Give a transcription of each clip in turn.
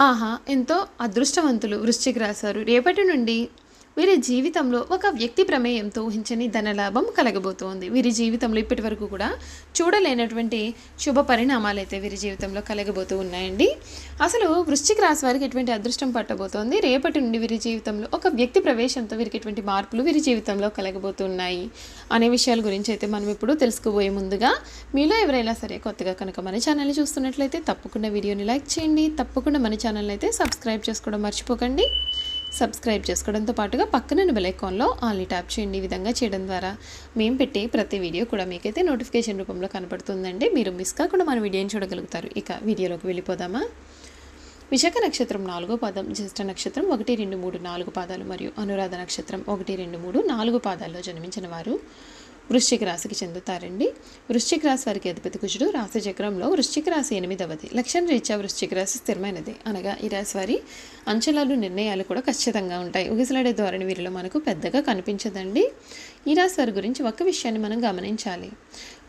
ఆహా ఎంతో అదృష్టవంతులు వృశ్చిక రాశారు. రేపటి నుండి వీరి జీవితంలో ఒక వ్యక్తి ప్రమేయంతో ఊహించని ధనలాభం కలగబోతోంది. వీరి జీవితంలో ఇప్పటి వరకు కూడా చూడలేనటువంటి శుభ పరిణామాలు అయితే వీరి జీవితంలో కలగబోతూ ఉన్నాయండి. అసలు వృశ్చిక రాశి వారికి ఎటువంటి అదృష్టం పట్టబోతోంది? రేపటి నుండి వీరి జీవితంలో ఒక వ్యక్తి ప్రవేశంతో వీరికి ఎటువంటి మార్పులు వీరి జీవితంలో కలగబోతున్నాయి? అనే విషయాల గురించి అయితే మనం ఇప్పుడు తెలుసుకోబోయే ముందుగా మీలో ఎవరైనా సరే కొత్తగా కనుక మన ఛానల్ని చూస్తున్నట్లయితే తప్పకుండా వీడియోని లైక్ చేయండి. తప్పకుండా మన ఛానల్ అయితే సబ్స్క్రైబ్ చేసుకోవడం మర్చిపోకండి. సబ్స్క్రైబ్ చేసుకోవడంతో పాటుగా పక్కన బెల్ ఐకాన్లో ఆల్ని ట్యాప్ చేయండి. ఈ విధంగా చేయడం ద్వారా మేము పెట్టే ప్రతి వీడియో కూడా మీకైతే నోటిఫికేషన్ రూపంలో కనపడుతుందండి. మీరు మిస్ కాకుండా మన వీడియోని చూడగలుగుతారు. ఇక వీడియోలోకి వెళ్ళిపోదామా? విశాఖ నక్షత్రం నాలుగో పాదం జ్యేష్ఠ నక్షత్రం ఒకటి రెండు మూడు నాలుగు పాదాలు మరియు అనురాధ నక్షత్రం ఒకటి రెండు మూడు నాలుగు పాదాల్లో జన్మించిన వారు వృశ్చిక రాశికి చెందుతారండి. వృశ్చిక రాశి వారికి అధిపతి కుజుడు రాశి చక్రంలో వృశ్చిక రాశి ఎనిమిదవది. లక్షణ రీత్యా వృశ్చిక రాశి స్థిరమైనది. అనగా ఈ రాశి వారి అంచనాలు నిర్ణయాలు కూడా ఖచ్చితంగా ఉంటాయి. ఉగిసలాడే ధోరణి వీరిలో మనకు పెద్దగా కనిపించదండి. ఈ రాశి వారి గురించి ఒక్క విషయాన్ని మనం గమనించాలి.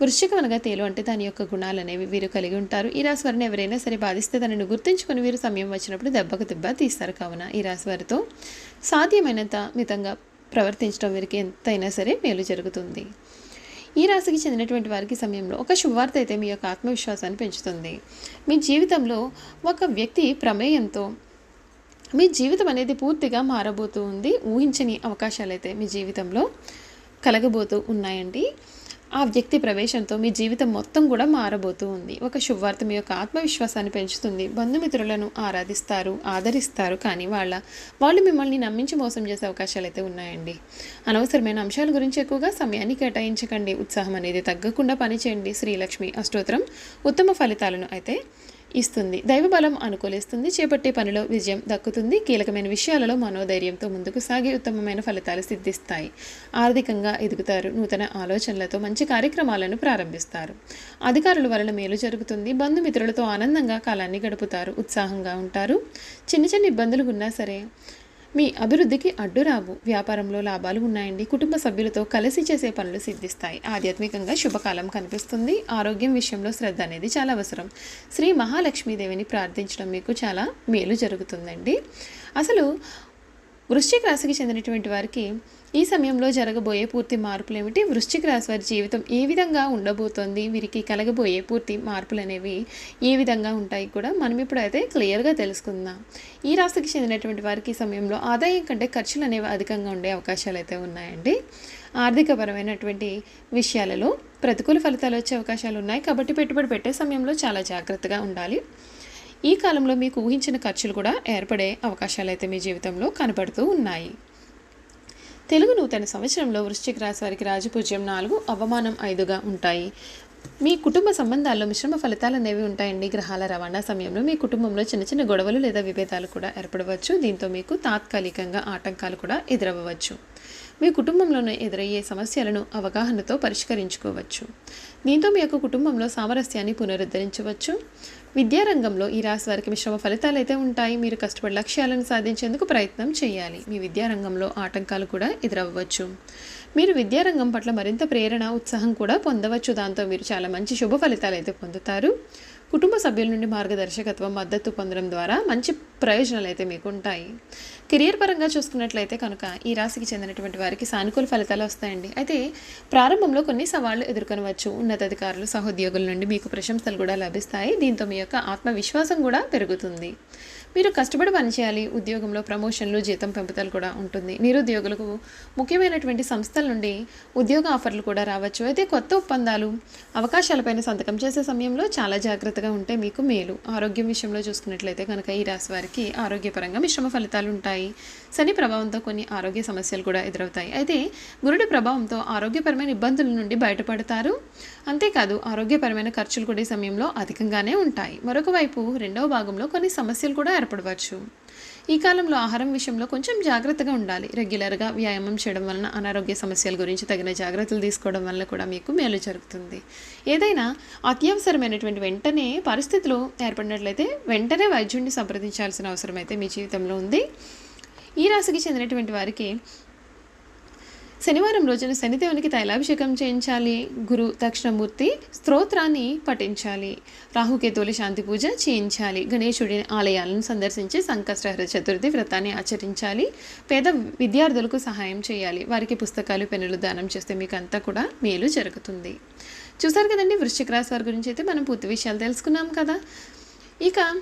వృశ్చికం అనగా తేలు అంటే దాని యొక్క గుణాలు అనేవి వీరు కలిగి ఉంటారు. ఈ రాశి వారిని ఎవరైనా సరే బాధిస్తే దానిని గుర్తుంచుకొని వీరు సమయం వచ్చినప్పుడు దెబ్బకు దెబ్బ తీస్తారు. కావున ఈ రాశి వారితో సాధ్యమైనంత మితంగా ప్రవర్తించడం వీరికి ఎంతైనా సరే మేలు జరుగుతుంది. ఈ రాశికి చెందినటువంటి వారికి సమయంలో ఒక శుభవార్త అయితే మీ యొక్క ఆత్మవిశ్వాసాన్ని పెంచుతుంది. మీ జీవితంలో ఒక వ్యక్తి ప్రమేయంతో మీ జీవితం అనేది పూర్తిగా మారబోతూ ఉంది. ఊహించని అవకాశాలు అయితే మీ జీవితంలో కలగబోతూ ఉన్నాయండి. ఆ వ్యక్తి ప్రవేశంతో మీ జీవితం మొత్తం కూడా మారబోతూ ఉంది. ఒక శుభవార్త మీ యొక్క ఆత్మవిశ్వాసాన్ని పెంచుతుంది. బంధుమిత్రులను ఆరాధిస్తారు ఆదరిస్తారు కానీ వాళ్ళ వాళ్ళు మిమ్మల్ని నమ్మించి మోసం చేసే అవకాశాలు అయితే ఉన్నాయండి. అనవసరమైన అంశాల గురించి ఎక్కువగా సమయాన్ని కేటాయించకండి. ఉత్సాహం అనేది తగ్గకుండా పనిచేయండి. శ్రీలక్ష్మి అష్టోత్తరం ఉత్తమ ఫలితాలను అయితే ఇస్తుంది. దైవబలం అనుకూలిస్తుంది. చేపట్టే పనిలో విజయం దక్కుతుంది. కీలకమైన విషయాలలో మనోధైర్యంతో ముందుకు సాగి ఉత్తమమైన ఫలితాలు సిద్ధిస్తాయి. ఆర్థికంగా ఎదుగుతారు. నూతన ఆలోచనలతో మంచి కార్యక్రమాలను ప్రారంభిస్తారు. అధికారుల వలన మేలు జరుగుతుంది. బంధుమిత్రులతో ఆనందంగా కాలాన్ని గడుపుతారు. ఉత్సాహంగా ఉంటారు. చిన్న చిన్న ఇబ్బందులు ఉన్నా సరే మీ అభివృద్ధికి అడ్డురావు వ్యాపారంలో లాభాలు ఉన్నాయండి. కుటుంబ సభ్యులతో కలిసి చేసే పనులు సిద్ధిస్తాయి. ఆధ్యాత్మికంగా శుభకాలం కనిపిస్తుంది. ఆరోగ్యం విషయంలో శ్రద్ధ అనేది చాలా అవసరం. శ్రీ మహాలక్ష్మీదేవిని ప్రార్థించడం మీకు చాలా మేలు జరుగుతుందండి. అసలు వృశ్చిక రాశికి చెందినటువంటి వారికి ఈ సమయంలో జరగబోయే పూర్తి మార్పులు ఏమిటి? వృశ్చిక రాశి వారి జీవితం ఏ విధంగా ఉండబోతోంది? వీరికి కలగబోయే పూర్తి మార్పులు అనేవి ఏ విధంగా ఉంటాయి కూడా మనం ఇప్పుడైతే క్లియర్గా తెలుసుకుందాం. ఈ రాశికి చెందినటువంటి వారికి ఈ సమయంలో ఆదాయం కంటే ఖర్చులు అనేవి అధికంగా ఉండే అవకాశాలు అయితే ఉన్నాయండి. ఆర్థికపరమైనటువంటి విషయాలలో ప్రతికూల ఫలితాలు వచ్చే అవకాశాలు ఉన్నాయి. కాబట్టి పెట్టుబడి పెట్టే సమయంలో చాలా జాగ్రత్తగా ఉండాలి. ఈ కాలంలో మీకు ఊహించిన ఖర్చులు కూడా ఏర్పడే అవకాశాలు అయితే మీ జీవితంలో కనపడుతూ ఉన్నాయి. తెలుగు నూతన సంవత్సరంలో వృశ్చిక రాశి వారికి రాజపూజ్యం నాలుగు అవమానం ఐదుగా ఉంటాయి. మీ కుటుంబ సంబంధాల్లో మిశ్రమ ఫలితాలు అనేవి ఉంటాయండి. గ్రహాల రవాణా సమయంలో మీ కుటుంబంలో చిన్న చిన్న గొడవలు లేదా విభేదాలు కూడా ఏర్పడవచ్చు. దీంతో మీకు తాత్కాలికంగా ఆటంకాలు కూడా ఎదురవ్వచ్చు మీ కుటుంబంలోనే ఎదురయ్యే సమస్యలను అవగాహనతో పరిష్కరించుకోవచ్చు. దీంతో మీ యొక్క కుటుంబంలో సామరస్యాన్ని పునరుద్ధరించవచ్చు. విద్యారంగంలో ఈ రాశి వారికి మిశ్రమ ఫలితాలు అయితే ఉంటాయి. మీరు కష్టపడి లక్ష్యాలను సాధించేందుకు ప్రయత్నం చేయాలి. మీ విద్యారంగంలో ఆటంకాలు కూడా ఎదురవ్వచ్చు. మీరు విద్యారంగం పట్ల మరింత ప్రేరణ ఉత్సాహం కూడా పొందవచ్చు. దాంతో మీరు చాలా మంచి శుభ ఫలితాలు అయితే పొందుతారు. కుటుంబ సభ్యుల నుండి మార్గదర్శకత్వం మద్దతు పొందడం ద్వారా మంచి ప్రయోజనాలు అయితే మీకు ఉంటాయి కెరియర్ పరంగా చూసుకున్నట్లయితే కనుక ఈ రాశికి చెందినటువంటి వారికి సానుకూల ఫలితాలు వస్తాయండి. అయితే ప్రారంభంలో కొన్ని సవాళ్ళు ఎదుర్కొనవచ్చు. ఉన్నతాధికారులు సహోద్యోగుల నుండి మీకు ప్రశంసలు కూడా లభిస్తాయి. దీంతో మీ యొక్క ఆత్మవిశ్వాసం కూడా పెరుగుతుంది. మీరు కష్టపడి పనిచేయాలి. ఉద్యోగంలో ప్రమోషన్లు జీతం పెంపుదలు కూడా ఉంటుంది. నిరుద్యోగులకు ముఖ్యమైనటువంటి సంస్థల నుండి ఉద్యోగ ఆఫర్లు కూడా రావచ్చు. అయితే కొత్త ఒప్పందాలు అవకాశాలపైన సంతకం చేసే సమయంలో చాలా జాగ్రత్తగా ఉంటే మీకు మేలు. ఆరోగ్యం విషయంలో చూసుకున్నట్లయితే కనుక ఈ రాశి వారికి ఆరోగ్యపరంగా మిశ్రమ ఫలితాలు ఉంటాయి. శని ప్రభావంతో కొన్ని ఆరోగ్య సమస్యలు కూడా ఎదురవుతాయి. అయితే గురుడి ప్రభావంతో ఆరోగ్యపరమైన ఇబ్బందుల నుండి బయటపడతారు. అంతేకాదు ఆరోగ్యపరమైన ఖర్చులు కూడా ఈ సమయంలో అధికంగానే ఉంటాయి. మరొక వైపు రెండవ భాగంలో కొన్ని సమస్యలు కూడా ఏర్పడవచ్చు. ఈ కాలంలో ఆహారం విషయంలో కొంచెం జాగ్రత్తగా ఉండాలి. రెగ్యులర్గా వ్యాయామం చేయడం వలన అనారోగ్య సమస్యల గురించి తగిన జాగ్రత్తలు తీసుకోవడం వల్ల కూడా మీకు మేలు జరుగుతుంది. ఏదైనా అత్యవసరమైనటువంటి వెంటనే పరిస్థితులు ఏర్పడినట్లయితే వెంటనే వైద్యుడిని సంప్రదించాల్సిన అవసరం అయితే మీ జీవితంలో ఉంది. ఈ రాశికి చెందినటువంటి వారికి శనివారం రోజున శనిదేవునికి తైలాభిషేకం చేయించాలి. గురు దక్షిణమూర్తి స్తోత్రాన్ని పఠించాలి. రాహుకేతువుల శాంతి పూజ చేయించాలి. గణేశుడి ఆలయాలను సందర్శించి సంకష్టహర చతుర్థి వ్రతాన్ని ఆచరించాలి. పేద విద్యార్థులకు సహాయం చేయాలి. వారికి పుస్తకాలు పెన్నులు దానం చేస్తే మీకు అంతా కూడా మేలు జరుగుతుంది. చూసారు కదండి వృశ్చిక రాశి వారి గురించి అయితే మనం పూర్తి విషయాలు తెలుసుకున్నాం కదా. ఇక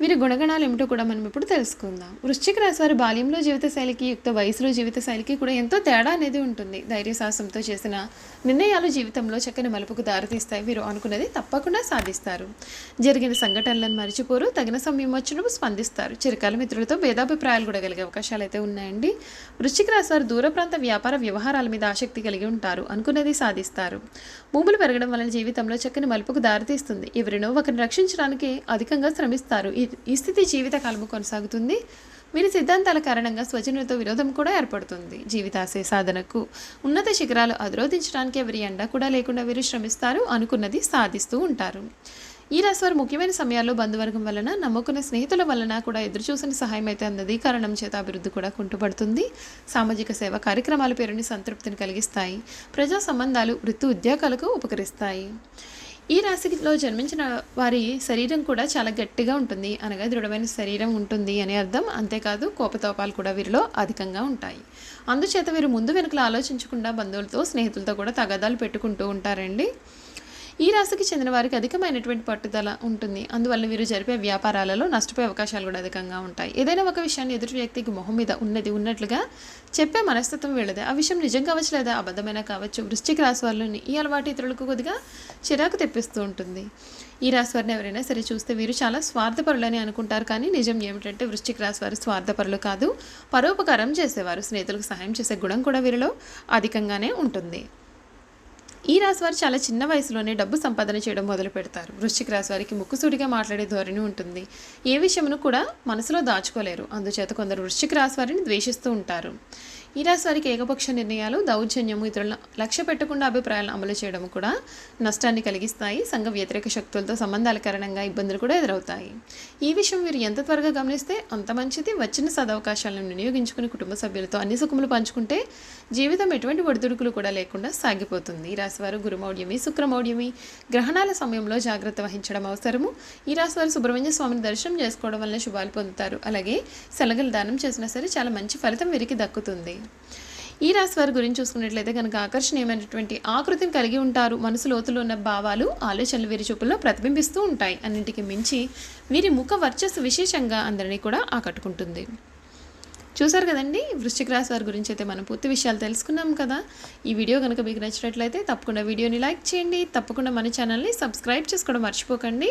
వీరి గుణగణాలు ఏమిటో కూడా మనం ఇప్పుడు తెలుసుకుందాం. వృశ్చిక రాశి వారి బాల్యంలో జీవిత శైలికి యుక్త వయసులో జీవిత శైలికి కూడా ఎంతో తేడా అనేది ఉంటుంది. ధైర్య సాహసంతో చేసిన నిర్ణయాలు జీవితంలో చక్కని మలుపుకు దారితీస్తాయి. వీరు అనుకున్నది తప్పకుండా సాధిస్తారు. జరిగిన సంఘటనలను మరిచిపోరు. తగిన సమయం వచ్చినప్పుడు స్పందిస్తారు. చిరకాల మిత్రులతో భేదాభిప్రాయాలు కూడా కలిగే అవకాశాలు అయితే ఉన్నాయండి. వృశ్చిక రాశి వారు దూర ప్రాంత వ్యాపార వ్యవహారాల మీద ఆసక్తి కలిగి ఉంటారు. అనుకున్నది సాధిస్తారు. భూములు పెరగడం వలన జీవితంలో చక్కని మలుపుకు దారితీస్తుంది. ఎవరినో ఒకరిని రక్షించడానికి అధికంగా శ్రమిస్తారు. ఈ ఈ స్థితి జీవితకాలము కొనసాగుతుంది. వీరి సిద్ధాంతాల కారణంగా స్వజనులతో విరోధం కూడా ఏర్పడుతుంది. జీవితాశయ సాధనకు ఉన్నత శిఖరాలు అధిరోధించడానికి ఎవరి ఎండ కూడా లేకుండా వీరు శ్రమిస్తారు అనుకున్నది సాధిస్తూ ఉంటారు. ఈ రాశి వారు ముఖ్యమైన సమయాల్లో బంధువర్గం వలన నమ్ముకున్న స్నేహితుల వలన కూడా ఎదురుచూసిన సహాయం అయితే అన్నది కారణం చేత అభివృద్ధి కూడా కుంటుపడుతుంది. సామాజిక సేవ కార్యక్రమాల పేరుని సంతృప్తిని కలిగిస్తాయి. ప్రజా సంబంధాలు వృత్తి ఉద్యోగాలకు ఉపకరిస్తాయి. ఈ రాశిలో జన్మించిన వారి శరీరం కూడా చాలా గట్టిగా ఉంటుంది. అనగా దృఢమైన శరీరం ఉంటుంది అని అర్థం. అంతేకాదు కోపతోపాలు కూడా వీరిలో అధికంగా ఉంటాయి. అందుచేత వీరు ముందు వెనుకలు ఆలోచించకుండా బంధువులతో స్నేహితులతో కూడా తగాదాలు పెట్టుకుంటూ ఉంటారండి. ఈ రాశికి చెందిన వారికి అధికమైనటువంటి పట్టుదల ఉంటుంది. అందువల్ల వీరు జరిపే వ్యాపారాలలో నష్టపోయే అవకాశాలు కూడా అధికంగా ఉంటాయి. ఏదైనా ఒక విషయాన్ని ఎదుటి వ్యక్తికి మొహం మీద ఉన్నది ఉన్నట్లుగా చెప్పే మనస్తత్వం వీళ్ళదే. ఆ విషయం నిజం కావచ్చు లేదా అబద్ధమైనా కావచ్చు వృష్టికి రాశి వాళ్ళని ఈ అలవాటు ఇతరులకు కొద్దిగా చిరాకు తెప్పిస్తూ ఉంటుంది. ఈ రాశి వారిని ఎవరైనా సరే చూస్తే వీరు చాలా స్వార్థపరులని అనుకుంటారు. కానీ నిజం ఏమిటంటే వృశ్చిక రాశి వారు స్వార్థపరులు కాదు పరోపకారం చేసేవారు. స్నేహితులకు సహాయం చేసే గుణం కూడా వీరిలో అధికంగానే ఉంటుంది. ఈ రాశి వారు చాలా చిన్న వయసులోనే డబ్బు సంపాదన చేయడం మొదలు పెడతారు. వృశ్చిక రాశి వారికి ముక్కుసూడిగా మాట్లాడే ధోరణి ఉంటుంది. ఏ విషయమును కూడా మనసులో దాచుకోలేరు. అందుచేత కొందరు వృశ్చిక రాశి వారిని ద్వేషిస్తూ ఉంటారు. ఈ రాశి వారికి ఏకపక్ష నిర్ణయాలు దౌర్జన్యము ఇతరుల లక్ష్య పెట్టకుండా అభిప్రాయాలను అమలు చేయడం కూడా నష్టాన్ని కలిగిస్తాయి. సంఘ వ్యతిరేక శక్తులతో సంబంధాల కారణంగా ఇబ్బందులు కూడా ఎదురవుతాయి. ఈ విషయం మీరు ఎంత త్వరగా గమనిస్తే అంత మంచిది. వచ్చిన సదవకాశాలను వినియోగించుకుని కుటుంబ సభ్యులతో అన్ని సుఖములు పంచుకుంటే జీవితం ఎటువంటి ఒడిదుడుకులు కూడా లేకుండా సాగిపోతుంది. ఈ రాశివారు గురుమౌఢ్యమి శుక్రమౌఢ్యమి గ్రహణాల సమయంలో జాగ్రత్త వహించడం అవసరము. ఈ రాశివారు సుబ్రహ్మణ్య స్వామిని దర్శనం చేసుకోవడం వల్ల శుభాలు పొందుతారు. అలాగే సెలగలు దానం చేసినా సరే చాలా మంచి ఫలితం వీరికి దక్కుతుంది. ఈ రాశి వారి గురించి చూసుకున్నట్లయితే కనుక ఆకర్షణీయమైనటువంటి ఆకృతిని కలిగి ఉంటారు. మనసు లోతులో ఉన్న భావాలు ఆలోచనలు వీరి చూపుల్లో ప్రతిబింబిస్తూ ఉంటాయి. అన్నింటికి మించి వీరి ముఖ వర్చస్సు విశేషంగా అందరినీ కూడా ఆకట్టుకుంటుంది. చూసారు కదండి? వృశ్చిక రాశి వారి గురించి అయితే మనం పూర్తి విషయాలు తెలుసుకున్నాం కదా. ఈ వీడియో కనుక మీకు నచ్చినట్లయితే తప్పకుండా వీడియోని లైక్ చేయండి. తప్పకుండా మన ఛానల్ని సబ్స్క్రైబ్ చేసుకోవడం మర్చిపోకండి.